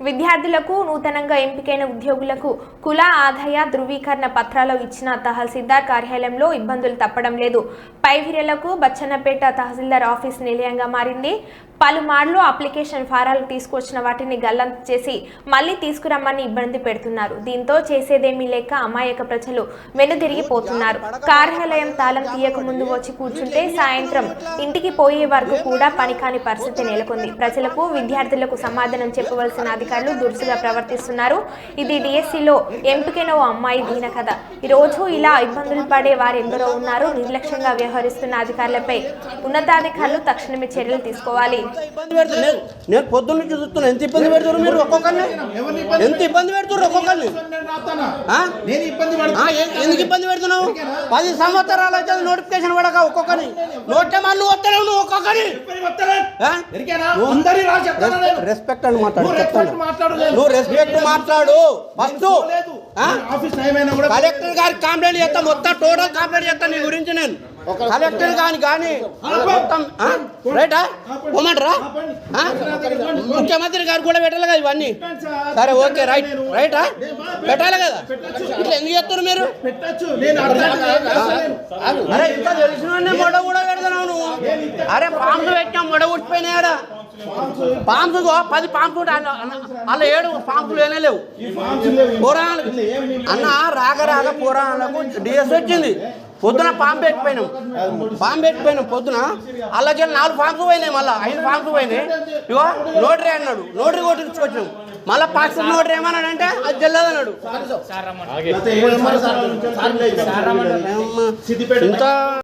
విద్యార్థులకు నూతనంగా ఎంపికైన ఉద్యోగులకు కుల ఆదాయ ధృవీకరణ పత్రాలు ఇచ్చిన తహసీల్దార్ కార్యాలయంలో ఇబ్బందులు తప్పడం లేదు. పైవీర్యలకు బచ్చన్నపేట తహసీల్దార్ ఆఫీస్ నిలయంగా మారింది. పలుమార్లు అప్లికేషన్ ఫారాలు తీసుకొచ్చిన వాటిని గల్లంత చేసి మళ్ళీ తీసుకురమ్మని ఇబ్బంది పెడుతున్నారు. దీంతో చేసేదేమీ లేక అమాయక ప్రజలు వెనుదిరిగిపోతున్నారు. కార్యాలయం తాళం తీయక ముందు వచ్చి కూర్చుంటే సాయంత్రం ఇంటికి పోయే వరకు కూడా పని కాని పరిస్థితి నెలకొంది. ప్రజలకు విద్యార్థులకు సమాధానం చెప్పవలసిన అధికారులు దురుసుగా ప్రవర్తిస్తున్నారు. ఇది డిఎస్సిలో ఎంపికైన ఓ అమ్మాయి దీన కథ. ఈ రోజు ఇలా ఇబ్బందులు పడే వారెందరో ఉన్నారు. నిర్లక్ష్యంగా వ్యవహరిస్తున్న అధికారులపై ఉన్నతాధికారులు తక్షణమే చర్యలు తీసుకోవాలి. నేను పొద్దున్న నుంచి చూస్తున్నా. ఎంత ఇబ్బంది పెడుతున్నారు మీరు ఒక్కొక్కరిని? ఎంత ఇబ్బంది పెడుతున్నారు ఒక్కొక్కరిని? ఆ? నేను ఇబ్బంది ఆ, ఎ- ఎందుకు ఇబ్బంది పెడుతున్నావు? పది సంవత్సరాలు అయితే నోటిఫికేషన్ పడక ఒక్కొక్కరి నోటే మళ్ళీ వస్తలేవు నువ్వు. రెస్పెక్ట్ అని మాట్లాడు నువ్వు చెప్తాను. నువ్వు రెస్పెక్ట్ మాట్లాడు. ఫస్ట్ కలెక్టర్ గారికి కంప్లైంట్ చేస్తా. మొత్తం టోటల్ కంప్లైంట్ చేస్తా నీ గురించి నేను. కలెక్టర్ గాని కానీ మొత్తం? రైటా? ముఖ్యమంత్రి గారు కూడా పెట్టాలి కదా ఇవన్నీ? సరే. Okay right. రైటా? పెట్టాలి కదా? ఇట్లా ఎందుకు చేస్తారు మీరు. అరే ఇంకా తెలిసిన మొడ కూడా పెడతావు నువ్వు అరే పాంప్స్ పెట్టాం మొడ ఉట్టిపోయినాయి ఇగో పది అల్ల- అల్ల ఏడు పాంప్స్ లేనే లేవు. పురాణాలకు అన్న రాక రాక పురాణాలకు డిఎస్ వచ్చింది. పొద్దున పాంపు పెట్టిపోయినాం పాంపు పెట్టిపోయినాం పొద్దున. అలాగే నాలుగు ఫామ్స్ పోయినాయి మళ్ళీ. ఐదు ఫామ్స్ పోయినాయి. ఇగో నోటరీ అన్నాడు. నోటరీ కొట్టించుకొచ్చాం మళ్ళీ పాస్ట్ నోటరీ ఏమన్నాడంటే అది చెల్లదు అన్నాడు. ఇంత